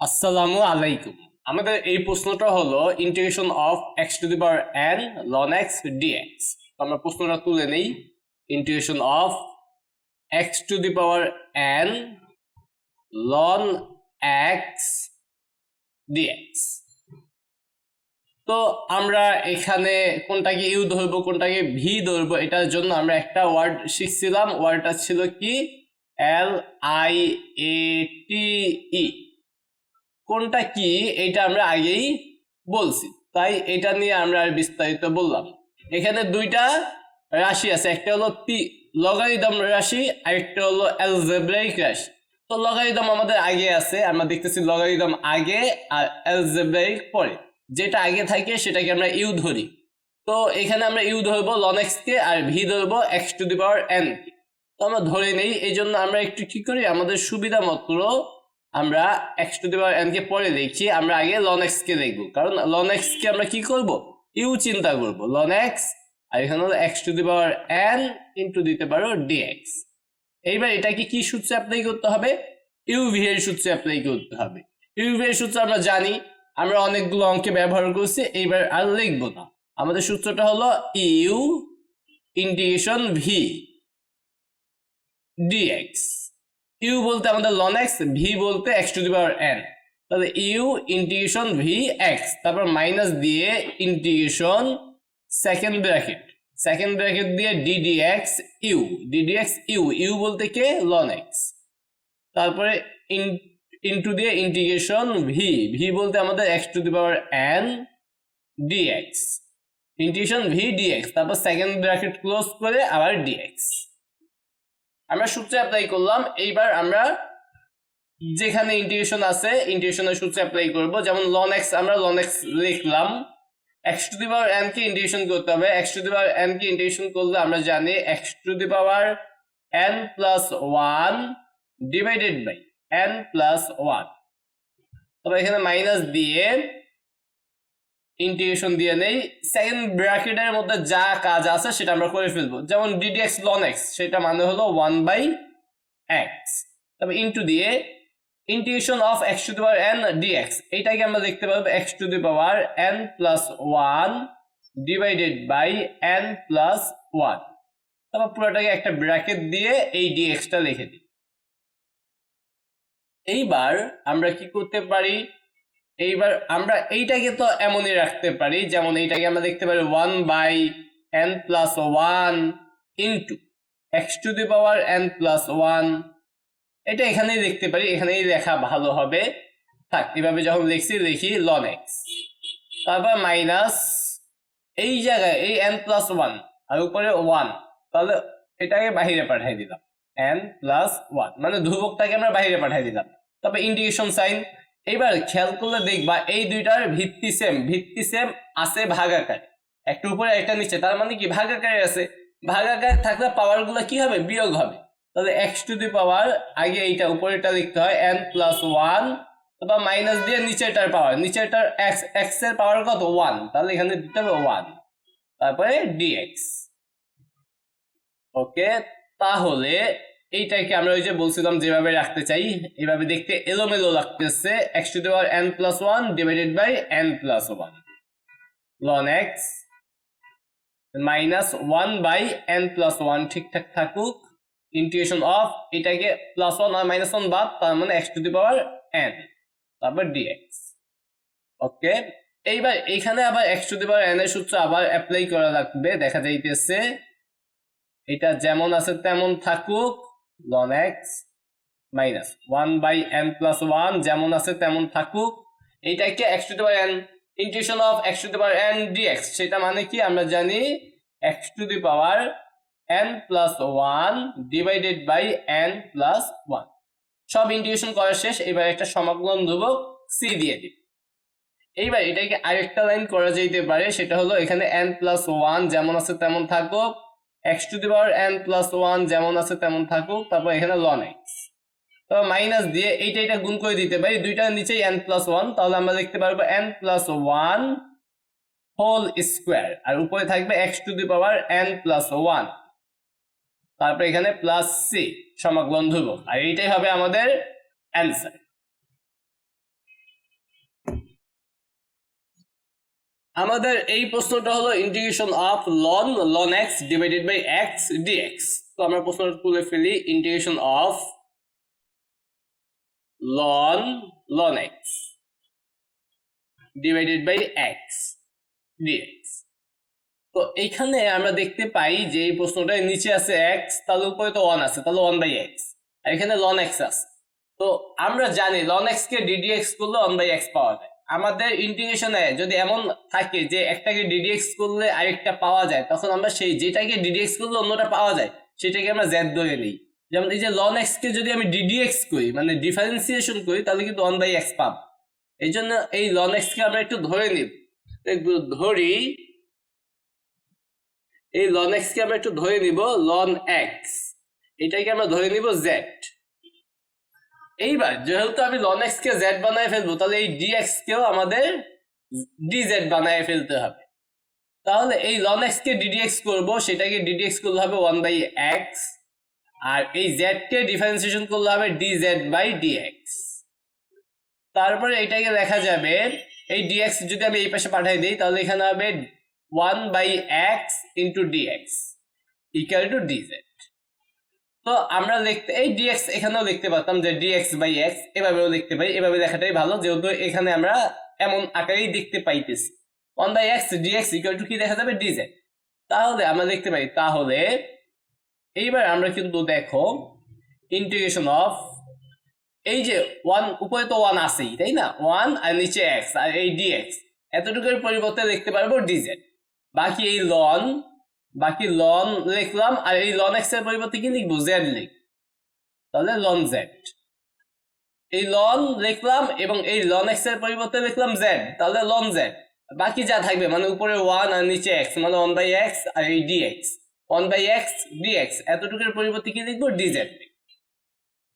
আসসালামু আলাইকুম। আমাদের এই প্রশ্নটা হলো integration of x to the power n ln x dx আমরা প্রশ্নটা তুলে নেই integration of x to the power n ln x dx তো আমরা এখানে কোনটাকে ইউ ধরবো, কোনটাকে ভি ধরবো, এটার জন্য আমরা একটা ওয়ার্ড শিখছিলাম। ওয়ার্ডটা ছিল কি? এল আই এ টি ই কোনটা কি এটা আমরা আগেই বলছি। তাই এটা নিয়ে আমরা আর বিস্তারিত বললাম। এখানে দুইটা রাশি আছে, একটা হলো লগারিদম রাশি আর আরেকটা হলো অ্যালজেব্রাইক রাশি। তো লগারিদম আমাদের আগে আছে, আমরা দেখতেছি লগারিদম আগে আর অ্যালজেব্রাইক পরে। যেটা আগে থাকে সেটাকে আমরা ইউ ধরি। তো এখানে আমরা ইউ ধরবো লনেক্স কে আর ভি ধরবো x to the power n তো আমরা ধরে নেই এই জন্য আমরা একটু কি করি, আমাদের সুবিধা মতো আমরা x to the power n কে পরে দেখছি, আমরা আগে লন এক্স কে দেখব। কারণ লন এক্স কে আমরা কি করব? ইউ চিন্তা করব। লন এক্স আর এখানে হলো x to the power n into দিতে পারো ডিএক্স এইবার এটাকে কি সূত্রে অ্যাপ্লাই করতে হবে? ইউভি এর সূত্রে অ্যাপ্লাই করতে হবে। ইউভি এর সূত্র আমরা জানি, আমরা অনেকগুলো অঙ্কে ব্যবহার করছি, এইবার আর লিখব না। আমাদের সূত্রটা হলো u integration v dx u বলতে আমাদের লন এক্স ভি বলতে x to the power n তাহলে ইউ ইন্টিগ্রেশন ভি এক্স তারপর মাইনাস দিয়ে integration second bracket second bracket দিয়ে d d x u d d x u u বলতে কে? Ln x তারপরে ইন্টু দিয়ে ইন্টিগ্রেশন ভি ভি বলতে আমাদের x to the power n dx integration v dx তারপর সেকেন্ড ব্র্যাকেট ক্লোজ করে আবার ডিএক্স আমরা সূত্রে অ্যাপ্লাই করলাম। এইবার আমরা যেখানে ইন্টিগ্রেশন আছে ইন্টিগ্রেশনের সূত্রে অ্যাপ্লাই করব। যেমন লন এক্স আমরা লন এক্স লিখলাম। X to the power n K integration করতে হবে। X to the power n K integration করলে আমরা জানি x to the power n plus one divided by n plus one তবে এখানে মাইনাস দিয়ে ইন্টিগ্রেশন দিয়ে নেই। সেকেন্ড ব্র্যাকেটের মধ্যে যা কাজ আছে সেটা আমরা করে ফেলব। যেমন ডিডিএক্স লন এক্স সেটা মানে হলো ওয়ান বাই এক্স তবে ইন্টু দিয়ে integration of x to the power n dx এইটাকে আমরা দেখতে পাবো x to the power n plus one divided by n plus one তারপর পুরোটাকে একটা ব্র্যাকেট দিয়ে এই ডিএক্সটা লিখে দিই। এইবার আমরা কি করতে পারি? এইবার আমরা এইটাকে তো এমনই রাখতে পারি, যেমন এইটাকে আমরা দেখতে পারি one by n plus one into x to the power n plus one এটা এখানেই দেখতে পারি, এখানেই লেখা ভালো হবে। থাক, এভাবে যখন লিখছি লিখি লন এক্স তারপর মাইনাস এই জায়গায়, এই এন প্লাস ওয়ান আর উপরে ওয়ান তাহলে এটাকে বাহিরে পাঠাই দিলাম এন প্লাস ওয়ান মানে ধ্রুবকটাকে আমরা বাহিরে পাঠাই দিলাম। তবে ইন্ডিকেশন সাইন এইবার খেয়াল করলে দেখবা এই দুইটার ভিত্তি সেম ভিত্তি সেম আছে ভাগাকার। একটা উপরে, একটা নিচে। তার মানে কি? ভাগাকারে আছে। ভাগাকার থাকলে পাওয়ারগুলো কি হবে? বিয়োগ হবে। তাহলে এক্স টু দি পাওয়ার আগে এইটা উপরেটা লিখতে হয় এন প্লাস ওয়ান তারপর মাইনাস দিয়ে নিচেরটার পাওয়ার নিচেরটার এক্স এক্সের পাওয়ার কত? ওয়ান তাহলে এখানে দিতে হবে ওয়ান তারপরে ডিএক্স ওকে তাহলে এইটাকে আমরা ওই যে বলছিলাম যেভাবে রাখতে চাই, এভাবে দেখতে এলোমেলো লাগতেছে x to the power n plus one divided by n plus one ln x minus one by n plus one ঠিকঠাক থাকুক। ইন্টিগ্রেশন অফ এটাকে প্লাস ওয়ান আর মাইনাস ওয়ান বাদ, তার মানে x to the power n তারপর dx okay এইবার এইখানে আবার x to the power n এর সূত্র আবার অ্যাপ্লাই করা লাগবে, দেখা যাইতেছে। এটা যেমন আছে তেমন থাকুক। Ln x minus one by n plus one যেমন আছে তেমন থাকুক। এইটাকে x to the power n integration of x to the power n dx সেটা মানে কি? আমরা জানি x to the power n plus one divided by n plus one সব ইন্টিগ্রেশন করা শেষ, এবার একটা সমাকলন ধ্রুবক সি দিয়ে দিই। এইবার এটাকে আরেকটা লাইন করা যেতে পারে, সেটা হলো এখানে এন প্লাস ওয়ান যেমন আছে তেমন থাকুক। X to the power n plus one যেমন আছে তেমন থাকুক, তারপর এখানে লন এক্স তারপর মাইনাস দিয়ে এইটা এটা গুণ করে দিতে পারি দুইটার নিচেই এন প্লাস ওয়ান তাহলে আমরা দেখতে পারব n plus one whole square আর উপরে থাকবে x to the power n plus one তারপর এখানে প্লাস সি সমাকলন ধ্রুবক আর এইটাই হবে আমাদের অ্যান্সার আমাদের এই প্রশ্নটা হলো integration of ln ln x divided by x dx তো আমরা প্রশ্নটা তুলে ফেলি integration of ln ln x divided by x dx তো এইখানে আমরা দেখতে পাই যে এই প্রশ্নটা নিচে আছে এক্স তাহলে উপরে তো ওয়ান আছে, তাহলে ওয়ান বাই এক্স আর এখানে লন এক্স আছে। তো আমরা জানি লন এক্স কে ডিডিএক্স করলে ওয়ান বাই এক্স পাওয়া যায়। আমাদের ইন্টিগ্রেশনে যদি এমন থাকে যে একটাকে ডিডিএক্স করলে আরেকটা পাওয়া যায়, তখন আমরা সেই যেটাকে ডিডিএক্স করলে অন্যটা পাওয়া যায়, সেটাকে আমরা জেড ধরে নিই। যেমন এই যে লন এক্স কে যদি আমি ডিডিএক্স করি মানে ডিফারেন্সিয়েশন করি, তাহলে কিন্তু ওয়ান বাই এক্স পাব। এই জন্য এই লন এক্স কে আমরা একটু ধরে নিব। ধরি, এই লন এক্স কে আমরা একটু ধরে নিব লন এক্স এটাকে আমরা ধরে নিব জেড এইবার, যেহেতু আমি লন এক্স কে জেড বানায় ফেলব, তাহলে এই ডিএক্স কেও আমাদের ডি জেড বানায় ফেলতে হবে। তাহলে এই লন এক্স কে ডিডিএক্স করব, সেটাকে ডিডিএক্স করলে হবে ওয়ান বাই এক্স আর এই জেড কে ডিফারেন্সিয়েশন করলে হবে ডি জেড বাই ডিএক্স তারপরে এটাকে লেখা যাবে, এই ডিএক্স যদি আমি এই পাশে পাঠাই দিই, তাহলে এখানে হবে one by x into dx equal to dz তো আমরা লিখতে এই ডিএক্স এখানেও লিখতে পারতাম যে ডিএক্স বাই এক্স এভাবেও লিখতে পাই, এভাবে লেখাটাই ভালো, যেহেতু এখানে আমরা এমন আকারেই দেখতে পাইতেছি। One by x dx equal to কি দেখা যাবে? ডিজেড তাহলে আমরা লিখতে পারি তাহলে এইবার আমরা কিন্তু দেখো ইন্টিগ্রেশন অফ এই যে ওয়ান উপরে তো ওয়ান আছেই, তাই না? ওয়ান আর নিচে এক্স আর এই ডিএক্স এতটুকুর পরিবর্তে লিখতে পারব ডিজেড বাকি এই লন বাকি লন লিখলাম আর এই লন এক্সের পরিবর্তে কি লিখব? জেড লিখ তাহলে লন জেড এই লন লিখলাম এবং এই লন এক্সের পরিবর্তে লিখলাম জেড তাহলে লন জেড বাকি যা থাকবে মানে উপরে ওয়ান আর নিচে এক্স মানে ওয়ান বাই এক্স আর এই d x one by x d x এতটুকুর পরিবর্তে কি লিখব? ডিজেড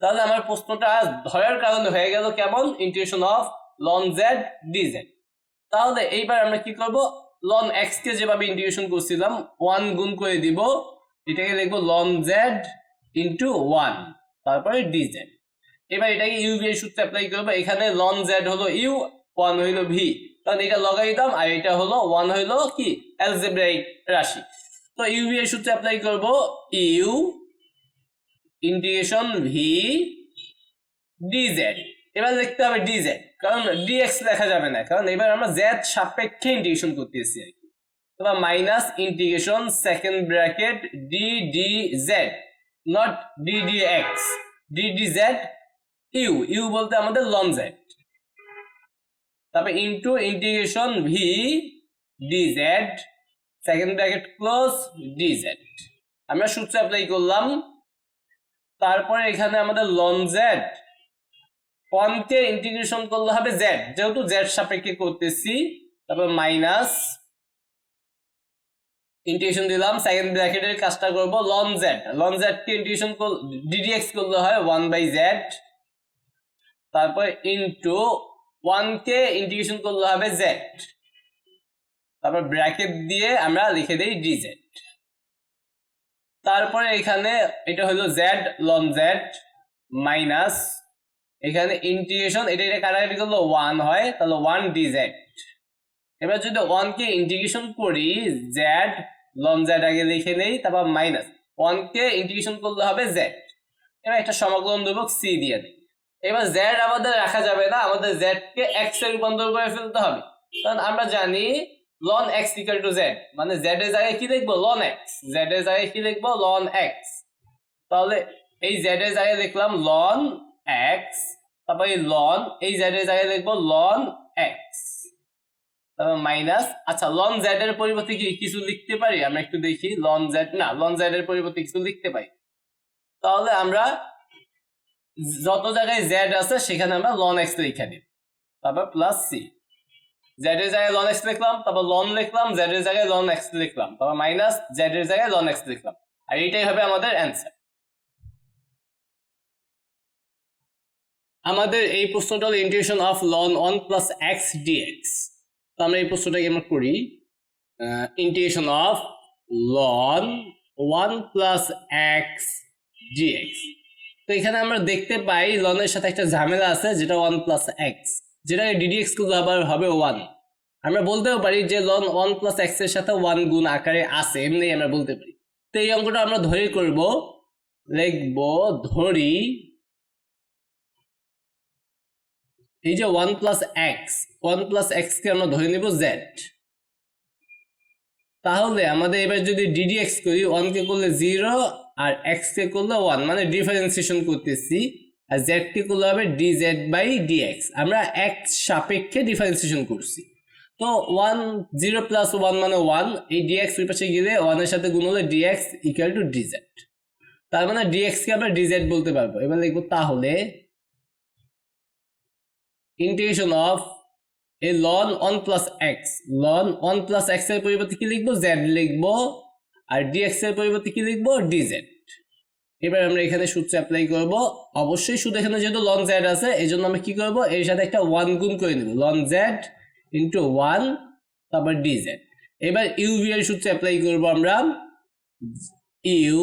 তাহলে আমার প্রশ্নটা ধরার কারণে হয়ে গেল কেমন? Integration of ln z d z তাহলে এইবার আমরা কি করব? লন এক্স কে যেভাবে ইন্টিগ্রেশন করছিলাম ওয়ান গুণ করে দিব, এটাকে লিখব লন জেড ইন্টু ওয়ান তারপরে ডিজেড এবার এটাকে ইউ ভি সূত্রে অ্যাপ্লাই করব, এখানে লন জেড হলো ইউ ওয়ান হইল ভি কারণ এটা লগাইতাম, আর এটা হলো ওয়ান হইল কি? অ্যালজেব্রাইক রাশি। তো ইউ ভি এর সূত্রে অ্যাপ্লাই করব ইউ ইন্টিগ্রেশন ভি ডিজেড এবার দেখতে হবে ডিজেড কারণ ডিএক্স লেখা যাবে না, কারণ এবার আমরা জেড সাপেক্ষে ইন্টিগ্রেশন করতেছি আর কি। অথবা minus integration second bracket d d z not d d x d d z u u বলতে আমাদের লন জেড তারপরে into integration v d z second bracket close d z আমরা সূত্র অ্যাপ্লাই করলাম, তারপরে এখানে আমাদের লন জেড ওয়ানকে ইন্টিগ্রেশন করলে হবে জেড যেহেতু জেড সাপেক্ষে করতেছি, তারপর মাইনাস ইন্টিগ্রেশন দিলাম সেকেন্ড ব্র্যাকেটের কাজটা করব লন জেড লন জেড কে ইন্টিগ্রেশন ডিডিএক্স করলে হয় ওয়ান বাই জেড তারপর ইন্টু ওয়ান কে ইন্টিগ্রেশন করলে হবে জেড তারপর ব্র্যাকেট দিয়ে আমরা লিখে দিই ডিজেড তারপরে এখানে এটা হলো জেড লন জেড মাইনাস এখানে ইন্টিগ্রেশন এটা এটা কাটাকাটি করলে? ওয়ান হয়, তাহলে ওয়ান ডি জেড এবার যদি ওয়ান কে ইন্টিগ্রেশন করি জেড লন জেড আগে লিখে নেই, তারপর মাইনাস ওয়ান কে ইন্টিগ্রেশন করলে হবে জেড এবার একটা সমাকলন দেবো সি দিয়ে দিই। এবার জেড আমাদের রাখা যাবে না, আমাদের জেড কে এক্স এ রূপান্তর করে ফেলতে হবে। কারণ আমরা জানি ln x equal to z মানে জেড এর জায়গায় কি লিখব? লন এক্স জেড এর জায়গায় কি লিখব? লন এক্স তাহলে এই জেড এর জায়গায় লিখলাম লন এক্স তারপর লন এই জেড এর জায়গায় লিখব লন এক্স তারপর মাইনাস আচ্ছা লন জেড এর পরিবর্তে কি কিছু লিখতে পারি? আমরা একটু দেখি লন জেড না লন জেড এর পরিবর্তে কিছু লিখতে পারি। তাহলে আমরা যত জায়গায় জেড আছে, সেখানে আমরা লন এক্স লিখে দিই তারপর প্লাস সি জেড এর জায়গায় লন এক্স লিখলাম, তারপর লন লিখলাম জেড এর জায়গায় লন এক্স লিখলাম, তারপর মাইনাস জেড এর জায়গায় লন এক্স লিখলাম। আর এইটাই হবে আমাদের অ্যান্সার আমাদের এই প্রশ্নটা হলো integration of ln one plus x dx তো আমরা এই প্রশ্নটাকে আমরা করি integration of ln one plus x dx তো এখানে আমরা দেখতে পাই লনের সাথে একটা ঝামেলা আছে, যেটা ওয়ান প্লাস এক্স যেটাকে ডিডিএক্স করলে আবার হবে ওয়ান আমরা বলতেও পারি যে লন ওয়ান প্লাস এক্সের সাথে ওয়ান গুণ আকারে আছে, এমনি আমরা বলতে পারি। তো এই অঙ্কটা আমরা ধরে করব, লিখব, ধরি এই যে one plus x one plus x কে আমরা ধরে নিব জেড। তাহলে আমাদের এবার যদি ডিডি এক্স করি, ওয়ান কে করলে জিরো আর এক্স কে করলে ওয়ান মানে ডিফারেন্সিয়েশন করতেছি। আর জেড কে করলে হবে d z by d x আমরা এক্স সাপেক্ষে ডিফারেন্সিয়েশন করছি। তো ওয়ান, জিরো প্লাস ওয়ান মানে ওয়ান, এই ডিএক্স ওই পাশে গেলে ওয়ানের সাথে গুণ হলে ডিএক্স ইকুয়াল টু ডিজেড তার মানে ডিএক্স কে আমরা ডিজেড বলতে পারব। এবার লিখব তাহলে ইন্টিগ্রেশন অফ এই ln one plus x ln one plus এক্সের পরিবর্তে কি লিখব? জেড লিখব আর ডিএক্স এর পরিবর্তে কি লিখব? ডিজেড এবার আমরা এখানে সূত্র অ্যাপ্লাই করব। অবশ্যই শুধু এখানে যেহেতু লন জেড আছে এই জন্য আমরা কি করব? এর সাথে একটা ওয়ান গুণ করে নেব। লন জেড ইন্টু ওয়ান তারপর ডিজেড এবার ইউভি এর সূত্র অ্যাপ্লাই করব আমরা। ইউ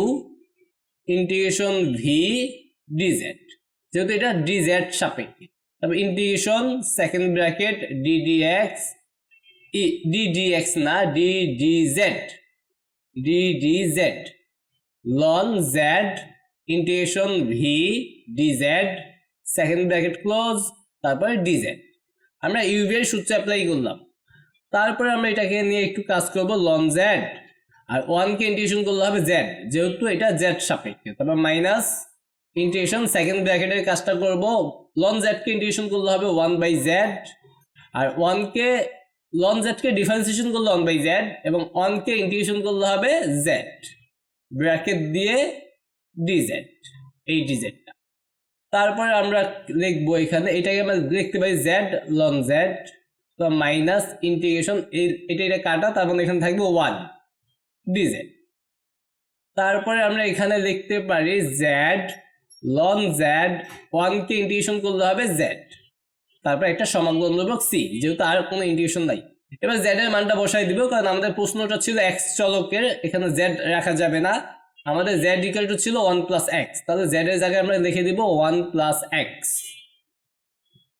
ইন্টিগ্রেশন ভি ডিজেড যেহেতু এটা ডিজেড সাপেক্ষে। তারপর integration second bracket d d x d d x না d d z d d z ln z integration v d z second bracket close তারপর ডিজেড আমরা u v এর সূত্র apply করলাম। তারপরে আমরা এটাকে নিয়ে একটু কাজ করব লন জেড আর ওয়ানকে ইন্টিগ্রেশন করলে হবে জেড যেহেতু এটা জেড সাপেক্ষে। তারপর মাইনাস ইন্টিগ্রেশন সেকেন্ড ব্র্যাকেটের কাজটা করব। লন জেডকে ইন্টিগ্রেশন করলে হবে ওয়ান বাই জেড আর ওয়ানকে লন জেডকে ডিফারেন্সিয়েশন করলে ওয়ান বাই জেড এবং ওয়ানকে ইন্টিগ্রেশন করলে হবে জেড ব্র্যাকেট দিয়ে ডিজেড এই ডিজেডটা তারপরে আমরা লিখব এখানে, এটাকে আমরা লিখতে পারি জেড লন জেড তো মাইনাস ইন্টিগ্রেশন এটা এটা কাটা, তার মানে এখানে থাকবে ওয়ান ডিজেড তারপরে আমরা এখানে লিখতে পারি জেড লন জেড ওয়ানকে ইন্টিগ্রেশন করলে হবে জেড তারপর একটা দেবো সি যেহেতু আর কোনো ইন্টিগ্রেশন নাই। এবার জেড এর মানটা বসাই কারণ আমাদের প্রশ্নটা ছিল এক্স চলকের, এখানে জেড রাখা যাবে না। আমাদের জেড ইকাল টু ছিল ওয়ান প্লাস এক্স তাহলে জেড এর জায়গায় আমরা লিখে দিব one plus x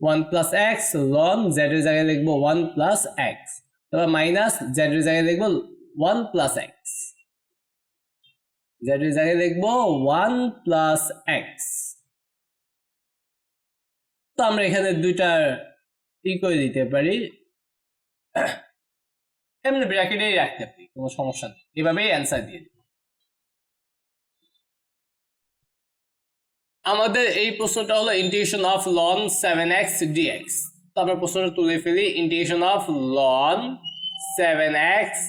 one plus x ln z এর জায়গায় লিখব ওয়ান প্লাস এক্স তারপর মাইনাস জেড এর জায়গায় লিখব ওয়ান প্লাস এক্স জেড এর জায়গায় লিখব ওয়ান প্লাস এক্স তো আমরা এখানে দুইটা ই দিতে পারি। এমনি ব্র্যাকেটেই রাখতে পারি, কোনো সমস্যা নেই। এভাবেই অ্যান্সার দিয়ে দিই আমাদের এই প্রশ্নটা হলো integration of ln seven x dx তো আমরা প্রশ্নটা তুলে ফেলি integration of ln seven x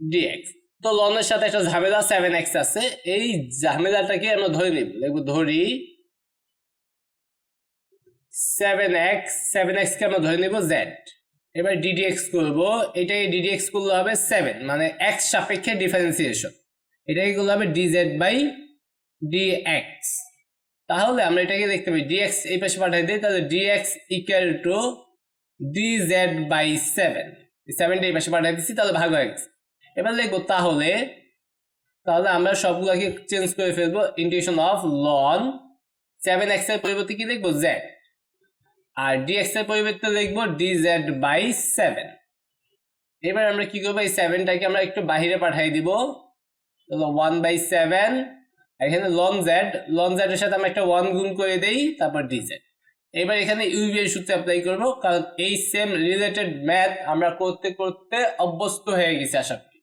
dx তো লনের সাথে একটা ঝামেলা সেভেন এক্স আছে। এই ঝামেলাটাকে আমরা ধরে নিব। দেখব ধরি সেভেন এক্স সেভেন এক্স কে আমরা ধরে নিব জেড এবার ডিডিএক্স করব। এটাকে ডিডিএক্স করলে হবে সেভেন মানে এক্স সাপেক্ষে ডিফারেন্সিয়েশন এটাকে করলে হবে ডিজেড বাই ডিএক্স তাহলে আমরা এটাকে দেখতে পাই ডিএক্স এই পাশে পাঠাই দিই, তাহলে dx equal to dz by seven সেভেনটা এই পাশে পাঠাই দিচ্ছি, তাহলে ভাগ হয়ে গেছে। এবার লিখব তাহলে তাহলে আমরা সবগুলোকে চেঞ্জ করে ফেলব ইন্টিগ্রেশন অফ লন সেভেন এক্সের পরিবর্তে কি লিখব জেড আর ডি এক্সের পরিবর্তে লিখব ডিজেড বাই সেভেন এবার আমরা কি করব? এই সেভেনটাকে আমরা একটু বাহিরে পাঠিয়ে দিব। ওয়ান বাই সেভেন এখানে লন জেড লন জেড এর সাথে আমরা একটা ওয়ান গুণ করে দেই, তারপর ডিজেড এবার এখানে ইউবি এর সূত্র অ্যাপ্লাই করব, কারণ এই সেম রিলেটেড ম্যাথ আমরা করতে করতে অভ্যস্ত হয়ে গেছি, আশা করি।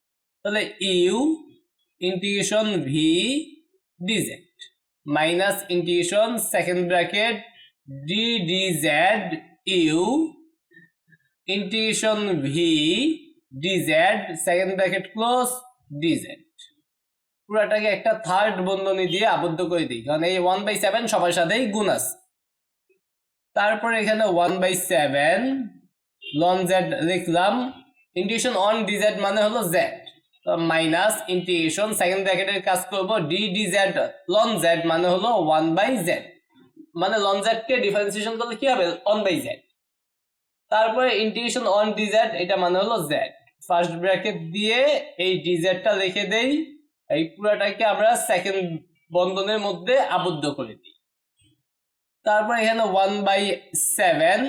তাহলে u integration v dz minus integration second bracket d d z u integration v dz second bracket close dz পুরাটাকে একটা থার্ড বন্ধনী দিয়ে আবদ্ধ করে দিই, কারণ এই ওয়ান বাই সেভেন সবার সাথেই গুণ আছে। তারপরে এখানে one by seven ln z লিখলাম ইন্টিগ্রেশন অন ডিজেড মানে হলো জেড মাইনাস ইন্টিগ্রেশন সেকেন্ড ব্র্যাকেটের কাজ করব d d z ln z মানে হলো ওয়ান বাই জেড মানে লন জেড কে ডিফারেন্সিয়েশন করলে কি হবে? অন বাই জেড তারপরে ইন্টিগ্রেশন অন ডিজেড এটা মানে হলো জেড ফার্স্ট ব্র্যাকেট দিয়ে এই ডিজেডটা লিখে দেই। এই পুরাটাকে আমরা সেকেন্ড বন্ধনের মধ্যে আবদ্ধ করে দিই। তারপর এখানে ওয়ান বাই সেভেন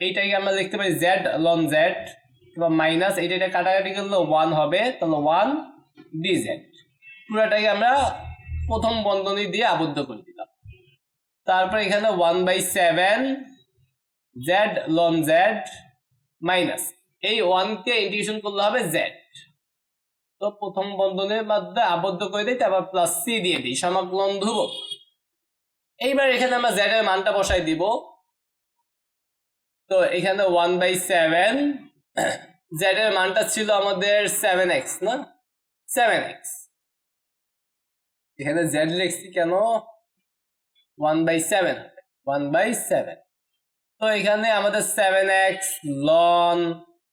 এইটাকে আমরা লিখতে পারি জেড লন জেড এবার মাইনাস এটা এটা কাটাকাটি করলে ওয়ান হবে, তাহলে ওয়ান ডিজেড পুরোটাকে আমরা প্রথম বন্ধনী দিয়ে আবদ্ধ করে দিলাম। তারপর এখানে one by seven z ln z minus এই ওয়ানকে ইন্টিগ্রেশন করলে হবে জেড তো প্রথম বন্ধনের মধ্যে আবদ্ধ করে দিই, তারপর প্লাস সি দিয়ে দিই, সমাকলন ধ্রুবক এইবার এখানে আমরা জেড এর মানটা বসাই দিব। তো এখানে ওয়ান বাই সেভেন জেড এর মানটা ছিল আমাদের সেভেন না? সেভেন এখানে জেড লিখছি কেন? One by seven one by seven তো এখানে আমাদের seven x ln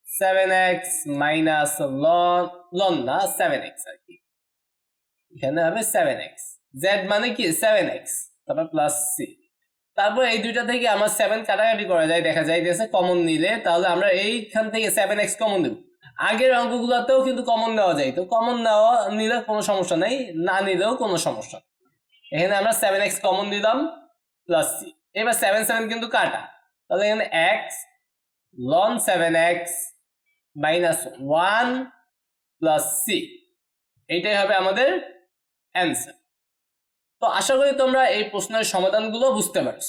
seven x minus ln ln না সেভেন এক্স আর কি। এখানে হবে সেভেন এক্স জেড মানে কি? সেভেন এক্স তারপর প্লাস সি তারপর এই দুইটা থেকে আমার সেভেন কাটাকাটি করা যায়, দেখা যাইতেছে কমন নিলে, তাহলে আমরা এইখান থেকে সেভেন এক্স কমন দেব। আগের অঙ্কগুলোতেও কিন্তু কমন নেওয়া যায়। তো কমন নেওয়া, নিলে কোনো সমস্যা নেই, না নিলেও কোনো সমস্যা এখানে আমরা সেভেন এক্স কমন দিলাম প্লাস সি এবার সেভেন সেভেন কিন্তু কাটা। তাহলে এখানে x ln seven x minus one plus c এইটাই হবে আমাদের অ্যান্সার তো আশা করি তোমরা এই প্রশ্নের সমাধানগুলো বুঝতে পারছ।